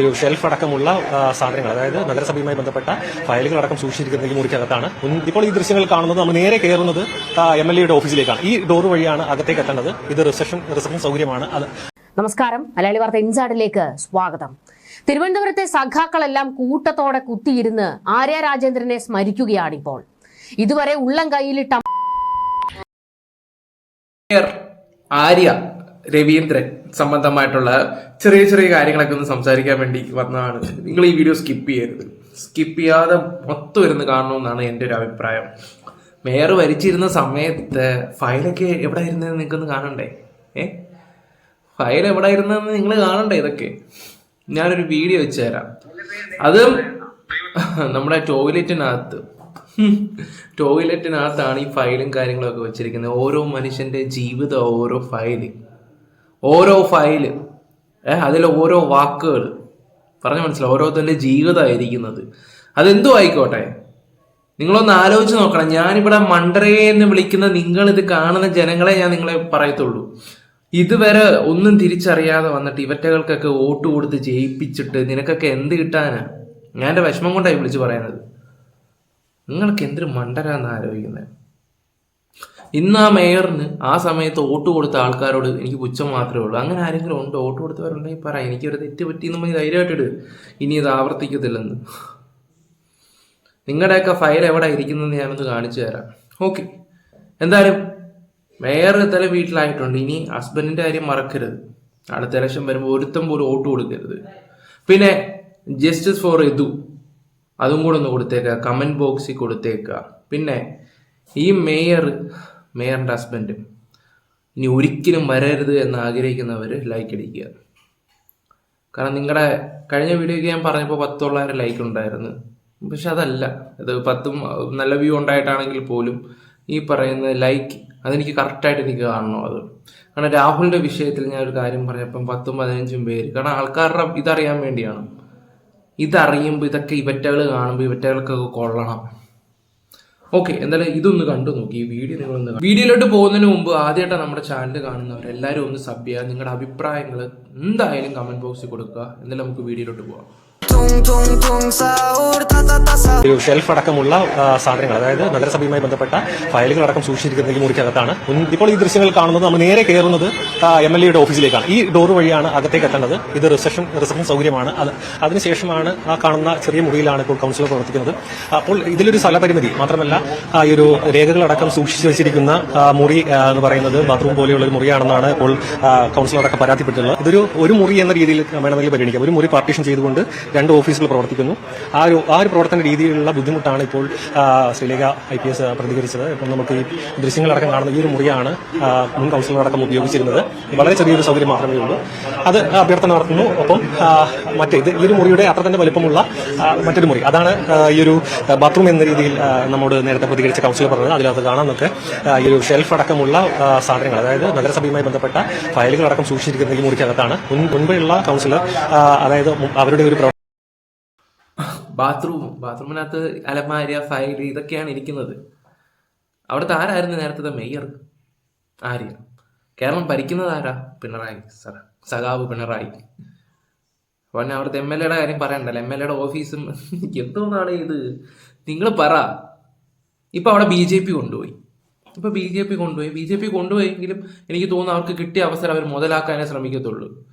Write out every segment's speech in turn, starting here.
ഒരു ഷെൽഫ് അടക്കമുള്ള സാധനങ്ങൾ അതായത് നഗരസഭയുമായി ബന്ധപ്പെട്ട ഫയലുകൾ അടക്കം സൂക്ഷിച്ചിരിക്കുന്ന ഈ മുറിക്കകത്താണ് ഇപ്പോൾ ഈ ദൃശ്യങ്ങൾ കാണുന്നത് നമ്മൾ നേരെ കയറുന്നത് എം എൽ എയുടെ ഓഫീസിലേക്കാണ്. ഈ ഡോർ വഴിയാണ് അകത്തേക്ക് എത്തേണ്ടത്. ഇത് റിസപ്ഷൻ റിസപ്ഷൻ സൗകര്യമാണ്. അത് നമസ്കാരം. മലയാളി വാർത്ത ഇൻസൈഡിലേക്ക് സ്വാഗതം. തിരുവനന്തപുരത്തെ സഖാക്കളെല്ലാം കൂട്ടത്തോടെ കുത്തിയിരുന്ന് ആര്യ രാജേന്ദ്രനെ സ്മരിക്കുകയാണിപ്പോൾ ഇതുവരെ ഉള്ളം കയ്യിലിട്ട ആര്യ രവീന്ദ്രൻ സംബന്ധമായിട്ടുള്ള ചെറിയ ചെറിയ കാര്യങ്ങളൊക്കെ ഒന്ന് സംസാരിക്കാൻ വേണ്ടി വന്നതാണ്. നിങ്ങൾ ഈ വീഡിയോ സ്കിപ്പ് ചെയ്യരുത്. സ്കിപ്പ് ചെയ്യാതെ മൊത്തം ഇരുന്ന് കാണണമെന്നാണ് എന്റെ ഒരു അഭിപ്രായം. മേയർ വരിച്ചിരുന്ന സമയത്ത് ഫയലൊക്കെ എവിടെ ഇരുന്നത് നിങ്ങൾക്കൊന്ന് കാണണ്ടേ? ഏ? ഫയൽ എവിടെ ഇരുന്നതെന്ന് നിങ്ങൾ കാണണ്ടേ ഇതൊക്കെ? ഞാനൊരു വീഡിയോ വെച്ച് തരാം. അത് നമ്മുടെ ടോയ്ലറ്റിനകത്ത്. ടോയ്ലറ്റിനകത്താണ് ഈ ഫയലും കാര്യങ്ങളൊക്കെ വെച്ചിരിക്കുന്നത്. ഓരോ മനുഷ്യന്റെ ജീവിതം ഓരോ ഫയൽ. ഓരോ ഫയൽ അതിലെ ഓരോ വാക്കുകൾ പറഞ്ഞു മനസ്സിലാവും ഓരോരുത്തരുടെ ജീവിതമായിരിക്കുന്നത്. അതെന്തോ ആയിക്കോട്ടെ? നിങ്ങളൊന്ന് ആലോചിച്ച് നോക്കണം. ഞാനിവിടെ മണ്ടരയെ എന്ന് വിളിക്കുന്ന നിങ്ങൾ ഇത് കാണുന്ന ജനങ്ങളെ ഞാൻ നിങ്ങളെ പറയത്തുള്ളൂ. ഇതുവരെ ഒന്നും തിരിച്ചറിയാതെ വന്നിട്ട് ഇവറ്റകൾക്കൊക്കെ വോട്ട് കൊടുത്ത് ജയിപ്പിച്ചിട്ട് നിനക്കൊക്കെ എന്ത് കിട്ടാനാ? ഞാൻ എന്റെ വിഷമം കൊണ്ടായി വിളിച്ച് പറയുന്നത്. നിങ്ങൾക്ക് എന്തൊരു മണ്ടരാന്ന് ആലോചിക്കുന്നത് ഇന്ന് ആ മേയറിന് ആ സമയത്ത് വോട്ട് കൊടുത്ത ആൾക്കാരോട് എനിക്ക് പുച്ഛം മാത്രമേ ഉള്ളൂ. അങ്ങനെ ആരെങ്കിലും ഉണ്ടോ? വോട്ട് കൊടുത്തവരുണ്ടെങ്കിൽ പറ. എനിക്കൊരു തെറ്റ് പറ്റിയെന്ന് പറഞ്ഞ് ധൈര്യമായിട്ട് ഇട്. ഇനി ഇത് ആവർത്തിക്കത്തില്ലെന്ന്. നിങ്ങളുടെയൊക്കെ ഫയൽ എവിടെ ഇരിക്കുന്നതെന്ന് ഞാനൊന്ന് കാണിച്ചു തരാം. ഓക്കെ. എന്തായാലും മേയർ തല വീട്ടിലായിട്ടുണ്ട്. ഇനി ഹസ്ബൻഡിന്റെ കാര്യം മറക്കരുത്. അടുത്ത ഇലക്ഷൻ വരുമ്പോൾ ഒരുത്തം പോലും വോട്ട് കൊടുക്കരുത്. പിന്നെ ജസ്റ്റിസ് ഫോർ ഇതു. അതും കൂടെ ഒന്ന് കൊടുത്തേക്കുക കമന്റ് ബോക്സിൽ കൊടുത്തേക്കുക പിന്നെ ഈ മേയർ മേയറിന്റെ ഹസ്ബൻഡ് ഇനി ഒരിക്കലും വരരുത് എന്ന് ആഗ്രഹിക്കുന്നവർ ലൈക്ക് അടിക്കുക. കാരണം നിങ്ങളുടെ കഴിഞ്ഞ വീഡിയോയ്ക്ക് ഞാൻ പറഞ്ഞപ്പോൾ പത്തോളായിരം ലൈക്ക് ഉണ്ടായിരുന്നു. പക്ഷെ അതല്ല. ഇത് പത്തും നല്ല വ്യൂ ഉണ്ടായിട്ടാണെങ്കിൽ പോലും ഈ പറയുന്ന ലൈക്ക് അതെനിക്ക് കറക്റ്റായിട്ട് എനിക്ക് കാണണം അത്. കാരണം രാഹുലിന്റെ വിഷയത്തിൽ ഞാൻ ഒരു കാര്യം പറഞ്ഞപ്പം പത്തും പതിനഞ്ചും പേര്. കാരണം ആൾക്കാരുടെ ഇതറിയാൻ വേണ്ടിയാണ്. ഇതറിയുമ്പോൾ ഇതൊക്കെ ഇവറ്റകൾ കാണുമ്പോൾ ഇവറ്റകൾക്കൊക്കെ കൊള്ളണം. ഓക്കെ എന്തായാലും ഇതൊന്ന് കണ്ടു നോക്കി ഈ വീഡിയോ നിങ്ങളൊന്ന് ഒന്ന് വീഡിയോയിലോട്ട് പോകുന്നതിന് മുമ്പ് ആദ്യമായിട്ട് നമ്മുടെ ചാനൽ കാണുന്നവർ എല്ലാവരും ഒന്ന് സബ് ചെയ്യുക. നിങ്ങളുടെ അഭിപ്രായങ്ങൾ എന്തായാലും കമന്റ് ബോക്സിൽ കൊടുക്കുക. എന്നാലും നമുക്ക് വീഡിയോയിലോട്ട് പോവാം. ഷെൽഫ് അടക്കമുള്ള സാധനങ്ങൾ അതായത് നഗരസഭയുമായി ബന്ധപ്പെട്ട ഫയലുകൾ അടക്കം സൂക്ഷിച്ചിരിക്കുന്ന ഈ മുറിക്കകത്താണ് ഇപ്പോൾ ഈ ദൃശ്യങ്ങൾ കാണുന്നത് നമ്മൾ നേരെ കയറുന്നത് എം എൽ എയുടെ ഓഫീസിലേക്കാണ്. ഈ ഡോർ വഴിയാണ് അകത്തേക്ക് എത്തേണ്ടത്. ഇത് റിസപ്ഷൻ റിസപ്ഷൻ സൗകര്യമാണ്. അത് അതിനുശേഷമാണ് ആ കാണുന്ന ചെറിയ മുറിയിലാണ് ഇപ്പോൾ കൗൺസിലർ പ്രവർത്തിക്കുന്നത്. അപ്പോൾ ഇതിലൊരു സ്ഥലപരിമിതി മാത്രമല്ല ഈ ഒരു രേഖകളടക്കം സൂക്ഷിച്ചു വെച്ചിരിക്കുന്ന മുറി എന്ന് പറയുന്നത് ബാത്റൂം പോലെയുള്ള ഒരു മുറിയാണെന്നാണ് ഇപ്പോൾ കൌൺസിലർ അടക്കം പരാതിപ്പെട്ടുള്ളത് ഇതൊരു ഒരു മുറി എന്ന രീതിയിൽ വേണമെങ്കിൽ പരിഗണിക്കാം. ഒരു മുറി പാർട്ടീഷൻ ചെയ്തുകൊണ്ട് രണ്ട് ഓഫീസുകൾ പ്രവർത്തിക്കുന്നു. ആ ഒരു ആ ഒരു പ്രവർത്തന രീതിയിലുള്ള ബുദ്ധിമുട്ടാണ് ഇപ്പോൾ ശ്രീലേഖ ഐ പി എസ് പ്രതികരിച്ചത്. ഇപ്പം നമുക്ക് ഈ ദൃശ്യങ്ങളടക്കം കാണുന്ന ഈ ഒരു മുറിയാണ് മുൻ കൗൺസിലർ അടക്കം ഉപയോഗിച്ചിരുന്നത്. വളരെ ചെറിയൊരു സൗകര്യം മാത്രമേ ഉള്ളൂ. അത് അഭ്യർത്ഥന നടത്തുന്നു. ഒപ്പം മറ്റേ ഇത് ഈ ഒരു മുറിയുടെ അത്ര തന്നെ വലുപ്പമുള്ള മറ്റൊരു മുറി. അതാണ് ഈ ഒരു ബാത്റൂം എന്ന രീതിയിൽ നമ്മോട് നേരത്തെ പ്രതികരിച്ച കൗൺസിലർ പറഞ്ഞത്. അതിനകത്ത് കാണാൻ നമുക്ക് ഈ ഒരു ഷെൽഫ് അടക്കമുള്ള സാധനങ്ങൾ. അതായത് നഗരസഭയുമായി ബന്ധപ്പെട്ട ഫയലുകൾ അടക്കം സൂക്ഷിച്ചിരിക്കുന്ന ഈ മുറിക്കകത്താണ്. മുൻ മുൻപുള്ള കൗൺസിലർ അതായത് അവരുടെ ഒരു പ്രവർത്തനം ബാത്റൂം ബാത്റൂമിനകത്ത് അലമാര ഫയൽ ഇതൊക്കെയാണ് ഇരിക്കുന്നത്. അവിടുത്തെ ആരായിരുന്നു നേരത്തെ മേയർ ആര്യ കേരളം ഭരിക്കുന്നത് ആരാ? പിണറായി സർ സഖാവ് പിണറായി. പിന്നെ അവിടുത്തെ എം എൽ എയുടെ കാര്യം പറയണ്ടല്ലോ. എം എൽ എയുടെ ഓഫീസും എന്തോന്നാണ് ഇത്? നിങ്ങൾ പറ. ഇപ്പൊ അവിടെ ബി ജെ പി കൊണ്ടുപോയി. ഇപ്പൊ ബി ജെ പി കൊണ്ടുപോയി. ബി ജെ പി കൊണ്ടുപോയെങ്കിലും എനിക്ക് തോന്നുന്നു അവർക്ക് കിട്ടിയ അവസരം അവർ മുതലാക്കാനേ ശ്രമിക്കത്തുള്ളൂ.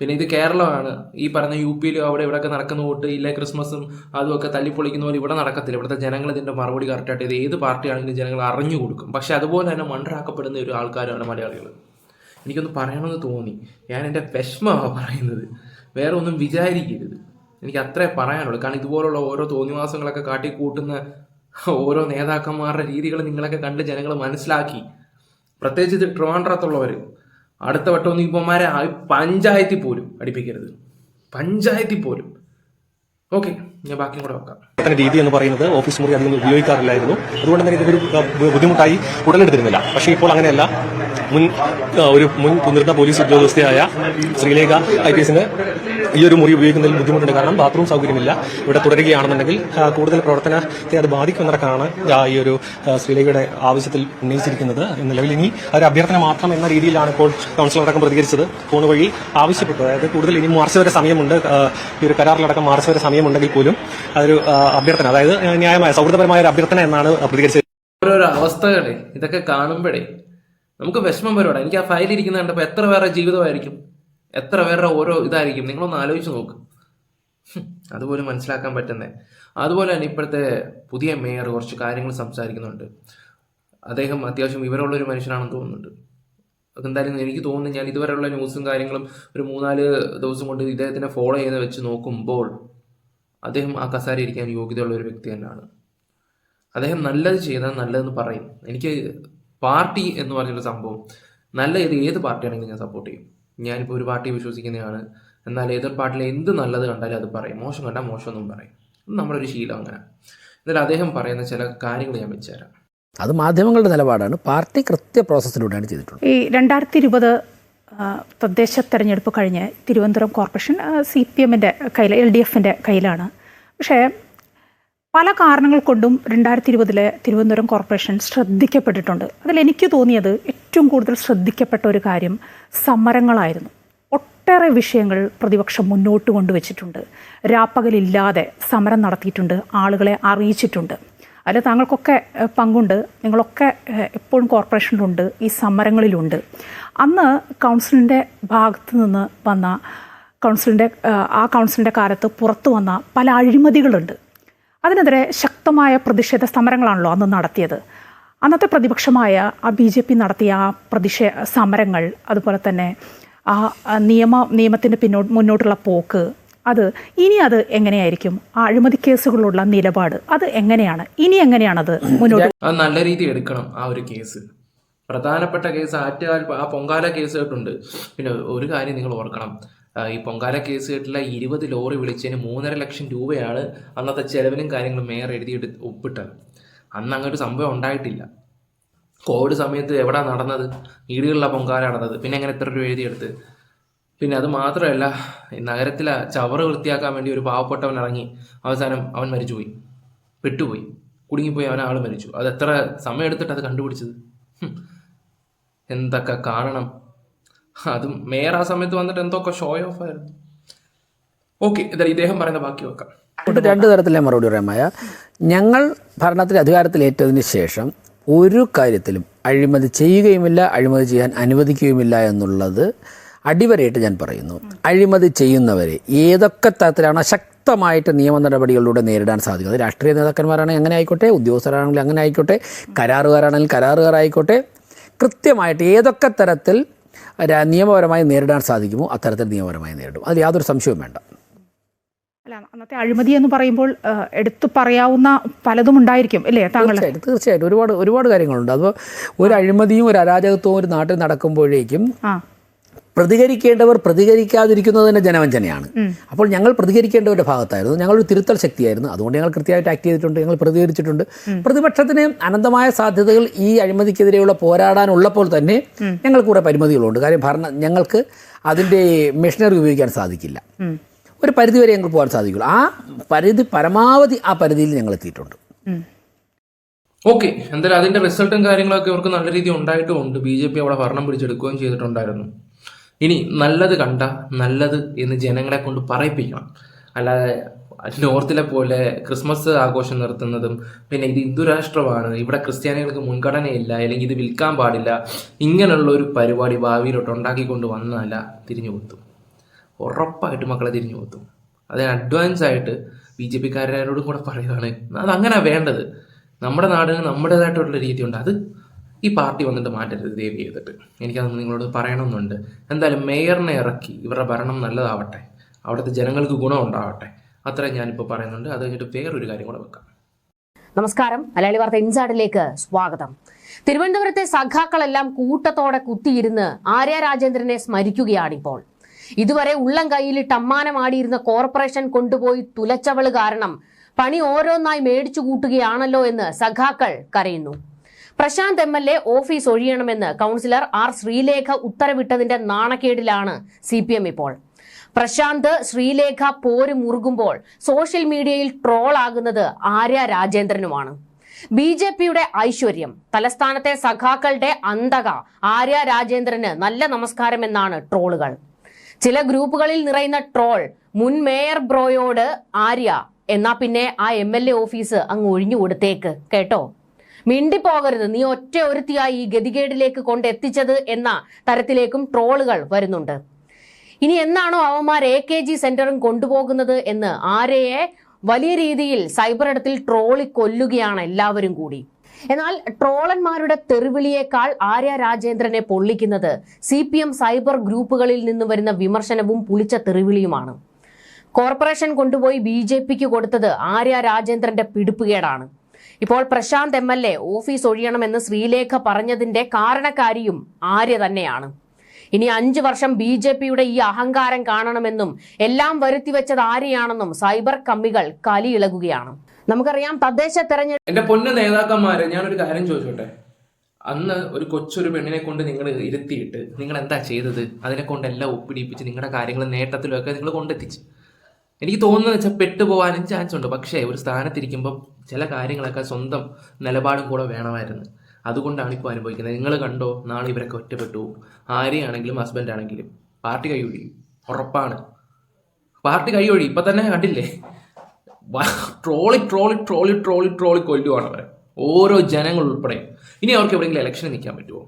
പിന്നെ ഇത് കേരളമാണ്. ഈ പറഞ്ഞ യു പിയിലും അവിടെ ഇവിടെയൊക്കെ നടക്കുന്ന വോട്ട് ഇല്ല ക്രിസ്മസും അതുമൊക്കെ തല്ലിപ്പൊളിക്കുന്ന പോലെ ഇവിടെ നടക്കത്തില്ല. ഇവിടുത്തെ ജനങ്ങൾ ഇതിന്റെ മറുപടി കറക്റ്റായിട്ട് ഇത് ഏത് പാർട്ടിയാണെങ്കിലും ജനങ്ങൾ അറിഞ്ഞു കൊടുക്കും. പക്ഷെ അതുപോലെ തന്നെ മണ്ടരാക്കപ്പെടുന്ന ഒരു ആൾക്കാരാണ് മലയാളികൾ. എനിക്കൊന്ന് പറയണമെന്ന് തോന്നി. ഞാൻ എന്റെ വിഷമമാണ് പറയുന്നത്. വേറെ ഒന്നും വിചാരിക്കരുത്. എനിക്ക് അത്രേ പറയാനുള്ളൂ. കാരണം ഇതുപോലുള്ള ഓരോ തോന്നിവാസങ്ങളൊക്കെ കാട്ടിക്കൂട്ടുന്ന ഓരോ നേതാക്കന്മാരുടെ രീതികൾ നിങ്ങളൊക്കെ കണ്ട് ജനങ്ങൾ മനസ്സിലാക്കി. പ്രത്യേകിച്ച് ഇത് ട്രിവാൻഡ്രത്തുള്ളവർ അടുത്ത വട്ടം ഒന്നും ഇപ്പന്മാരെ ആ പഞ്ചായത്തിൽ പോലും അടിപ്പിക്കരുത്. പഞ്ചായത്തിൽ പോലും. ഓക്കെ ഞാൻ ബാക്കി കൂടെ വെക്കാം. രീതി എന്ന് പറയുന്നത് ഓഫീസ് മുറി അധികം ഉപയോഗിക്കാറില്ലായിരുന്നു. അതുകൊണ്ട് തന്നെ ഇതൊരു ബുദ്ധിമുട്ടായി ഉടലെടുത്തിരുന്നില്ല. പക്ഷേ ഇപ്പോൾ അങ്ങനെയല്ല. മുൻ ഒരു മുൻ മുതിർന്ന പോലീസ് ഉദ്യോഗസ്ഥയായ ശ്രീലേഖ ഐ പി എസിന് ഈ ഒരു മുറി ഉപയോഗിക്കുന്നതിൽ ബുദ്ധിമുട്ടുണ്ട്. കാരണം ബാത്റൂം സൗകര്യമില്ല. ഇവിടെ തുടരുകയാണെന്നുണ്ടെങ്കിൽ കൂടുതൽ പ്രവർത്തനത്തെ അത് ബാധിക്കുമെന്നതാണ് ആ, ഈ ഒരു ശ്രീലേഖയുടെ ആവശ്യത്തിൽ ഉന്നയിച്ചിരിക്കുന്നത് നിലവിൽ ഇനി ഒരു അഭ്യർത്ഥന മാത്രം എന്ന രീതിയിലാണ് ഇപ്പോൾ കൗൺസിലർ അടക്കം പ്രതികരിച്ചത്. ഫോൺ വഴി ആവശ്യപ്പെട്ടു. അതായത് കൂടുതൽ ഇനി മാർച്ച് വരെ സമയമുണ്ട്. ഈ ഒരു കരാറിലടക്കം മാർച്ച് വരെ സമയമുണ്ടെങ്കിൽ പോലും അതൊരു അഭ്യർത്ഥന അതായത് ന്യായമായ സൗഹൃദപരമായ ഒരു അഭ്യർത്ഥന എന്നാണ് പ്രതികരിച്ചത്. അവസ്ഥകളെ ഇതൊക്കെ കാണുമ്പോഴേ നമുക്ക് വിഷമം വരോടാ എനിക്ക് ആ ഫയൽ ഇരിക്കുന്ന കണ്ടപ്പോൾ എത്ര പേരുടെ ജീവിതമായിരിക്കും? എത്ര പേരുടെ ഓരോ ഇതായിരിക്കും? നിങ്ങളൊന്ന് ആലോചിച്ച് നോക്ക്. അതുപോലെ മനസ്സിലാക്കാൻ പറ്റുന്നേ. അതുപോലെ തന്നെ ഇപ്പോഴത്തെ പുതിയ മേയർ കുറച്ച് കാര്യങ്ങൾ സംസാരിക്കുന്നുണ്ട്. അദ്ദേഹം അത്യാവശ്യം വിവരമുള്ളൊരു മനുഷ്യനാണെന്ന് തോന്നുന്നുണ്ട്. എന്തായാലും എനിക്ക് തോന്നുന്നു ഞാൻ ഇതുവരെയുള്ള ന്യൂസും കാര്യങ്ങളും ഒരു മൂന്നാൽ ദിവസം കൊണ്ട് ഇദ്ദേഹത്തിനെ ഫോളോ ചെയ്ത് വെച്ച് നോക്കുമ്പോൾ അദ്ദേഹം ആ കസാര ഇരിക്കാൻ യോഗ്യതയുള്ള ഒരു വ്യക്തി തന്നെയാണ്. അദ്ദേഹം നല്ലത് ചെയ്താൽ നല്ലതെന്ന് പറയും. എനിക്ക് പാർട്ടി എന്ന് പറഞ്ഞൊരു സംഭവം നല്ല ഇത് ഏത് പാർട്ടിയാണെങ്കിലും ഞാൻ സപ്പോർട്ട് ചെയ്യും. ഞാനിപ്പോൾ ഒരു പാർട്ടി വിശ്വസിക്കുന്നതാണ്. എന്നാൽ എതിർ പാർട്ടിലെ എന്ത് നല്ലത് കണ്ടാലും അത് പറയും. മോശം കണ്ടാൽ മോശം എന്നും പറയും നമ്മളൊരു നമ്മുടെ ഒരു ശീലം അങ്ങനെ. എന്നാൽ അദ്ദേഹം പറയുന്ന ചില കാര്യങ്ങൾ ഞാൻ വെച്ചുതരാം അത് മാധ്യമങ്ങളുടെ നിലപാടാണ്. പാർട്ടി കൃത്യ പ്രോസസ്സിലൂടെയാണ് ചെയ്തിട്ടുള്ളത്. ഈ രണ്ടായിരത്തി ഇരുപത് തദ്ദേശ തെരഞ്ഞെടുപ്പ് കഴിഞ്ഞ് തിരുവനന്തപുരം കോർപ്പറേഷൻ സി പി എമ്മിന്റെ കയ്യിൽ എൽ ഡി എഫിന്റെ കയ്യിലാണ്. പക്ഷേ പല കാരണങ്ങൾ കൊണ്ടും രണ്ടായിരത്തി ഇരുപതിലെ തിരുവനന്തപുരം കോർപ്പറേഷൻ ശ്രദ്ധിക്കപ്പെട്ടിട്ടുണ്ട്. അതിൽ എനിക്ക് തോന്നിയത് ഏറ്റവും കൂടുതൽ ശ്രദ്ധിക്കപ്പെട്ട ഒരു കാര്യം സമരങ്ങളായിരുന്നു. ഒട്ടേറെ വിഷയങ്ങൾ പ്രതിപക്ഷം മുന്നോട്ട് കൊണ്ടുവച്ചിട്ടുണ്ട്. രാപ്പകലില്ലാതെ സമരം നടത്തിയിട്ടുണ്ട് ആളുകളെ അറിയിച്ചിട്ടുണ്ട്. അതിൽ താങ്കൾക്കൊക്കെ പങ്കുണ്ട്. നിങ്ങളൊക്കെ എപ്പോഴും കോർപ്പറേഷനിലുണ്ട് ഈ സമരങ്ങളിലുണ്ട്. അന്ന് കൗൺസിലിന്റെ ഭാഗത്ത് നിന്ന് വന്ന കൗൺസിലിന്റെ ആ കൗൺസിലിന്റെ കാലത്ത് പുറത്തു വന്ന പല അഴിമതികളുണ്ട്. അതിനെതിരെ ശക്തമായ പ്രതിഷേധ സമരങ്ങളാണല്ലോ അന്ന് നടത്തിയത്. അന്നത്തെ പ്രതിപക്ഷമായ ആ ബി ജെ പി നടത്തിയ ആ പ്രതിഷേ സമരങ്ങൾ അതുപോലെ തന്നെ ആ നിയമ നിയമത്തിന്റെ പിന്നോട്ട് മുന്നോട്ടുള്ള പോക്ക് അത് ഇനി അത് എങ്ങനെയായിരിക്കും? ആ അഴിമതി കേസുകളുള്ള നിലപാട് അത് എങ്ങനെയാണ്? ഇനി എങ്ങനെയാണത് മുന്നോട്ട് അത് നല്ല രീതി എടുക്കണം ആ ഒരു കേസ്. പ്രധാനപ്പെട്ട കേസ് ആറ്റുകാൽ ആ പൊങ്കാല കേസ് കേട്ടുണ്ട് പിന്നെ ഒരു കാര്യം നിങ്ങൾ ഓർക്കണം ഈ പൊങ്കാല കേസ് കേട്ടുള്ള ഇരുപത് ലോറി വിളിച്ചതിന് മൂന്നര ലക്ഷം രൂപയാണ് അന്നത്തെ ചെലവിനും കാര്യങ്ങളും മേയർ എഴുതിയിട്ട് ഒപ്പിട്ടത്. അന്ന് അങ്ങോട്ട് സംഭവം ഉണ്ടായിട്ടില്ല. കോവിഡ് സമയത്ത് എവിടെ നടന്നത്? വീടുകളിലെ പൊങ്കാല നടന്നത്. പിന്നെ അങ്ങനെ എത്ര രൂപ എഴുതിയെടുത്ത്? പിന്നെ അത് മാത്രമല്ല നഗരത്തിലെ ചവറ് വൃത്തിയാക്കാൻ വേണ്ടി ഒരു പാവപ്പെട്ടവൻ ഇറങ്ങി അവസാനം അവൻ മരിച്ചുപോയി. പെട്ടുപോയി. കുടുങ്ങിപ്പോയി അവൻ ആൾ മരിച്ചു. അത് എത്ര സമയം എടുത്തിട്ട് അത് കണ്ടുപിടിച്ചത്? എന്തൊക്കെ കാരണം. അതും മേയർ ആ സമയത്ത് വന്നിട്ട് എന്തൊക്കെ ഷോ ഓഫ് ആയിരുന്നു. ഓക്കെ എന്തായാലും ഇദ്ദേഹം പറയുന്ന ബാക്കി വെക്കാം. രണ്ട് തരത്തിലെ മറുപടി പറയാമായ ഞങ്ങൾ ഭരണത്തിൽ അധികാരത്തിലേറ്റതിന് ശേഷം ഒരു കാര്യത്തിലും അഴിമതി ചെയ്യുകയുമില്ല അഴിമതി ചെയ്യാൻ അനുവദിക്കുകയുമില്ല എന്നുള്ളത് അടിവരയിട്ട് ഞാൻ പറയുന്നു. അഴിമതി ചെയ്യുന്നവരെ ഏതൊക്കെ തരത്തിലാണ് ശക്തമായിട്ട് നിയമ നടപടികളിലൂടെ നേരിടാൻ സാധിക്കുന്നത്? രാഷ്ട്രീയ നേതാക്കന്മാരാണെങ്കിൽ അങ്ങനെ ആയിക്കോട്ടെ ഉദ്യോഗസ്ഥരാണെങ്കിൽ അങ്ങനെ ആയിക്കോട്ടെ കരാറുകാരാണെങ്കിൽ കരാറുകാരായിക്കോട്ടെ കൃത്യമായിട്ട് ഏതൊക്കെ തരത്തിൽ നിയമപരമായി നേരിടാൻ സാധിക്കുമോ അത്തരത്തിൽ നിയമപരമായി നേരിടും. അതിൽ യാതൊരു സംശയവും വേണ്ട. അല്ല അന്നത്തെ അഴിമതി എന്ന് പറയുമ്പോൾ എടുത്തു പറയാവുന്ന പലതും ഉണ്ടായിരിക്കും അല്ലേ താങ്കൾ തീർച്ചയായിട്ടും തീർച്ചയായിട്ടും. ഒരുപാട് ഒരുപാട് കാര്യങ്ങളുണ്ട്. അപ്പോൾ ഒരു അഴിമതിയും ഒരു അരാജകത്വവും ഒരു നാട്ടിൽ നടക്കുമ്പോഴേക്കും പ്രതികരിക്കേണ്ടവർ പ്രതികരിക്കാതിരിക്കുന്നത് തന്നെ ജനവഞ്ചനയാണ്. അപ്പോൾ ഞങ്ങൾ പ്രതികരിക്കേണ്ടവരുടെ ഭാഗത്തായിരുന്നു. ഞങ്ങളൊരു തിരുത്തൽ ശക്തിയായിരുന്നു. അതുകൊണ്ട് ഞങ്ങൾ കൃത്യമായിട്ട് ആക്ട് ചെയ്തിട്ടുണ്ട് ഞങ്ങൾ പ്രതികരിച്ചിട്ടുണ്ട്. പ്രതിപക്ഷത്തിന് അനന്തമായ സാധ്യതകൾ ഈ അഴിമതിക്കെതിരെയുള്ള പോരാടാനുള്ളപ്പോൾ തന്നെ ഞങ്ങൾക്ക് കുറേ പരിമിതികളുണ്ട്. കാര്യം ഭരണ ഞങ്ങൾക്ക് അതിന്റെ മെഷീനറി ഉപയോഗിക്കാൻ സാധിക്കില്ല. ഒരു പരിധിവരെ ഞങ്ങൾക്ക് പോകാൻ സാധിക്കുള്ളൂ. ആ പരിധി പരമാവധി ആ പരിധിയിൽ ഞങ്ങൾ എത്തിയിട്ടുണ്ട്. ഓക്കെ എന്തായാലും അതിന്റെ റിസൾട്ടും കാര്യങ്ങളൊക്കെ അവർക്ക് നല്ല രീതി ഉണ്ടായിട്ടും ഉണ്ട് ബി ജെ പി അവിടെ ഭരണം പിടിച്ചെടുക്കുകയും ചെയ്തിട്ടുണ്ടായിരുന്നു. ഇനി നല്ലത് കണ്ട നല്ലത് എന്ന് ജനങ്ങളെ കൊണ്ട് പറയിപ്പിക്കണം. അല്ലാതെ നോർത്തിലെ പോലെ ക്രിസ്മസ് ആഘോഷം നിർത്തുന്നതും പിന്നെ ഇത് ഹിന്ദുരാഷ്ട്രമാണ് ഇവിടെ ക്രിസ്ത്യാനികൾക്ക് മുൻഗണനയില്ല അല്ലെങ്കിൽ ഇത് വിൽക്കാൻ പാടില്ല ഇങ്ങനെയുള്ള ഒരു പരിപാടി ഭാവിയിലോട്ട് ഉണ്ടാക്കിക്കൊണ്ട് വന്നതല്ല തിരിഞ്ഞു കുത്തും ഉറപ്പായിട്ട് മക്കളെ തിരിഞ്ഞു പോത്തും. അതിന് അഡ്വാൻസ് ആയിട്ട് ബി ജെ പിക്കാരോടും കൂടെ പറയുകയാണ് അത് അങ്ങനെ വേണ്ടത്. നമ്മുടെ നാടിന് നമ്മുടേതായിട്ടുള്ള രീതിയുണ്ട്. അത് ഈ പാർട്ടി വന്നിട്ട് മാറ്റരുത് ദയവ് ചെയ്തിട്ട് എനിക്കത് നിങ്ങളോട് പറയണമെന്നുണ്ട്. എന്തായാലും മേയറിനെ ഇറക്കി. ഇവരുടെ ഭരണം നല്ലതാവട്ടെ. അവിടുത്തെ ജനങ്ങൾക്ക് ഗുണം ഉണ്ടാവട്ടെ. അത്രയും ഞാനിപ്പോൾ പറയുന്നുണ്ട്. അത് കഴിഞ്ഞിട്ട് വേറൊരു കാര്യം കൂടെ വെക്കാം. നമസ്കാരം. മലയാളി വാർത്ത ഇൻസാഡിലേക്ക് സ്വാഗതം. തിരുവനന്തപുരത്തെ സഖാക്കളെല്ലാം കൂട്ടത്തോടെ കുത്തിയിരുന്ന് ആര്യ രാജേന്ദ്രനെ സ്മരിക്കുകയാണിപ്പോൾ. ഇതുവരെ ഉള്ളം കൈയിലിട്ട് അമ്മാനമാടിയിരുന്ന കോർപ്പറേഷൻ കൊണ്ടുപോയി തുലച്ചവൾ കാരണം പണി ഓരോന്നായി മേടിച്ചു കൂട്ടുകയാണല്ലോ എന്ന് സഖാക്കൾ കരയുന്നു. Prashant M L A office ഒഴിയണമെന്ന് councillor R Sreelekha ഉത്തരവിട്ടതിന്റെ നാണക്കേടിലാണ് സി പി എം ഇപ്പോൾ. പ്രശാന്ത് ശ്രീലേഖ പോര് മുറുകുമ്പോൾ സോഷ്യൽ മീഡിയയിൽ ട്രോൾ ആകുന്നത് ആര്യ രാജേന്ദ്രനുമാണ്. ബി ജെ പിയുടെ ഐശ്വര്യം തലസ്ഥാനത്തെ സഖാക്കളുടെ അന്തക ആര്യ രാജേന്ദ്രന് നല്ല നമസ്കാരം എന്നാണ് ട്രോളുകൾ. ചില ഗ്രൂപ്പുകളിൽ നിറയുന്ന ട്രോൾ മുൻ മേയർ ബ്രോയോട് ആര്യ എന്നാ പിന്നെ ആ എം എൽ എ ഓഫീസ് അങ്ങ് ഒഴിഞ്ഞു കൊടുത്തേക്ക്. കേട്ടോ? മിണ്ടിപ്പോകരുത്. നീ ഒറ്റ ഒരുത്തിയായി ഈ ഗതികേടിലേക്ക് കൊണ്ടെത്തിച്ചത് എന്ന തരത്തിലേക്കും ട്രോളുകൾ വരുന്നുണ്ട്. ഇനി എന്നാണോ അവന്മാർ എ കെ ജി സെന്ററും കൊണ്ടുപോകുന്നത് എന്ന് ആരെയെ വലിയ രീതിയിൽ സൈബർ ഇടത്തിൽ ട്രോളി കൊല്ലുകയാണ് എല്ലാവരും കൂടി. എന്നാൽ ട്രോളന്മാരുടെ തെറിവിളിയേക്കാൾ ആര്യ രാജേന്ദ്രനെ പൊള്ളിക്കുന്നത് സി സൈബർ ഗ്രൂപ്പുകളിൽ നിന്ന് വരുന്ന വിമർശനവും പുളിച്ച തെറിവിളിയുമാണ്. കോർപ്പറേഷൻ കൊണ്ടുപോയി ബി ജെ പിക്ക് കൊടുത്തത് ആര്യ രാജേന്ദ്രന്റെ പിടിപ്പുകേടാണ്. ഇപ്പോൾ Prashant M L A office ഒഴിയണമെന്ന് Sreelekha പറഞ്ഞതിന്റെ കാരണക്കാരിയും ആര്യ തന്നെയാണ്. ഇനി അഞ്ചു വർഷം ബി ജെ പിയുടെ ഈ അഹങ്കാരം കാണണമെന്നും എല്ലാം വരുത്തിവെച്ചത് ആരെയാണെന്നും സൈബർ കമ്മികൾ കലിയിളകുകയാണ്. നമുക്കറിയാം തദ്ദേശ തെരഞ്ഞെടുപ്പ് എന്റെ പൊന്ന നേതാക്കന്മാരെ ഞാനൊരു കാര്യം ചോദിച്ചോട്ടെ? അന്ന് ഒരു കൊച്ചൊരു പെണ്ണിനെ കൊണ്ട് നിങ്ങൾ ഇരുത്തിയിട്ട് നിങ്ങൾ എന്താ ചെയ്തത്? അതിനെ കൊണ്ട് എല്ലാം ഒപ്പിടിപ്പിച്ച് നിങ്ങളുടെ കാര്യങ്ങൾ നേട്ടത്തിലൊക്കെ നിങ്ങൾ കൊണ്ടെത്തിച്ച്. എനിക്ക് തോന്നുന്നത് വെച്ചാൽ പെട്ടുപോകാനും ചാൻസ് ഉണ്ട്. പക്ഷേ ഒരു സ്ഥാനത്തിരിക്കുമ്പോൾ ചില കാര്യങ്ങളൊക്കെ സ്വന്തം നിലപാടും കൂടെ വേണമായിരുന്നു. അതുകൊണ്ടാണ് ഇപ്പോൾ അനുഭവിക്കുന്നത്. നിങ്ങൾ കണ്ടോ നാളെ ഇവരൊക്കെ ഒറ്റപ്പെട്ടു. ആരെയാണെങ്കിലും ഹസ്ബൻഡ് ആണെങ്കിലും പാർട്ടി കൈയൊഴിയും ഉറപ്പാണ്. പാർട്ടി കൈ ഒഴി ഇപ്പം തന്നെ കണ്ടില്ലേ? ട്രോളി ട്രോളി ട്രോളി ട്രോളി ട്രോളി കൊല്ലുവാണ് അവരെ ഓരോ ജനങ്ങൾ ഉൾപ്പെടെ. ഇനി അവർക്ക് എവിടെയെങ്കിലും ഇലക്ഷന് നിൽക്കാൻ പറ്റുമോ?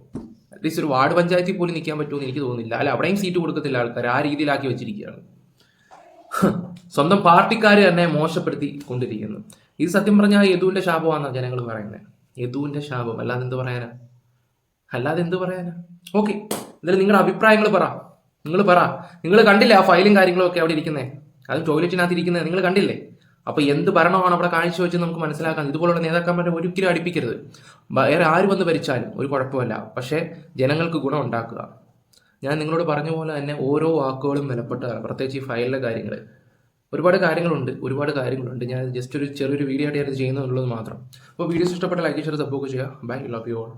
അറ്റ്ലീസ്റ്റ് ഒരു വാർഡ് പഞ്ചായത്തിൽ പോലും നിൽക്കാൻ പറ്റുമോ എനിക്ക് തോന്നുന്നില്ല. അല്ല അവിടെയും സീറ്റ് കൊടുക്കത്തില്ല ആൾക്കാർ ആ രീതിയിലാക്കി വെച്ചിരിക്കുകയാണ്. സ്വന്തം പാർട്ടിക്കാർ തന്നെ മോശപ്പെടുത്തി കൊണ്ടിരിക്കുന്നു. ഇത് സത്യം പറഞ്ഞാൽ യദുവിന്റെ ശാപമാണെന്നാണ് ജനങ്ങൾ പറയുന്നത് യദുവിന്റെ ശാപം. അല്ലാതെ എന്ത് പറയാനാ? അല്ലാതെ എന്ത് പറയാനാ? ഓക്കെ എന്തായാലും നിങ്ങളുടെ അഭിപ്രായങ്ങൾ പറ. നിങ്ങൾ പറ. നിങ്ങൾ കണ്ടില്ലേ ആ ഫയലും കാര്യങ്ങളും ഒക്കെ അവിടെ ഇരിക്കുന്നേ? അത് ടോയ്ലറ്റിനകത്ത് ഇരിക്കുന്നത് നിങ്ങൾ കണ്ടില്ലേ? അപ്പൊ എന്ത് ഭരണമാണ് അവിടെ കാഴ്ചവെച്ച് നമുക്ക് മനസ്സിലാക്കാൻ ഇതുപോലുള്ള നേതാക്കന്മാരെ ഒരിക്കലും അടുപ്പിക്കരുത്. വേറെ ആര് വന്ന് ഭരിച്ചാലും ഒരു കുഴപ്പമില്ല. പക്ഷേ ജനങ്ങൾക്ക് ഗുണം ഉണ്ടാക്കുക. ഞാൻ നിങ്ങളോട് പറഞ്ഞ പോലെ തന്നെ ഓരോ വാക്കുകളും വിലപ്പെട്ടതാണ്. പ്രത്യേകിച്ച് ഈ ഫയലിലെ കാര്യങ്ങൾ ഒരുപാട് കാര്യങ്ങളുണ്ട്. ഒരുപാട് കാര്യങ്ങളുണ്ട്. ഞാൻ ജസ്റ്റ് ഒരു ചെറിയൊരു വീഡിയോ ആയിട്ട് ഞാൻ ചെയ്യുന്നുള്ളത് മാത്രം. അപ്പോൾ വീഡിയോസ് ഇഷ്ടപ്പെട്ട ലൈക്ക് ഷെയർ സപ്പോർട്ട് ചെയ്യുക ബൈ ലവ് യു ഓൾ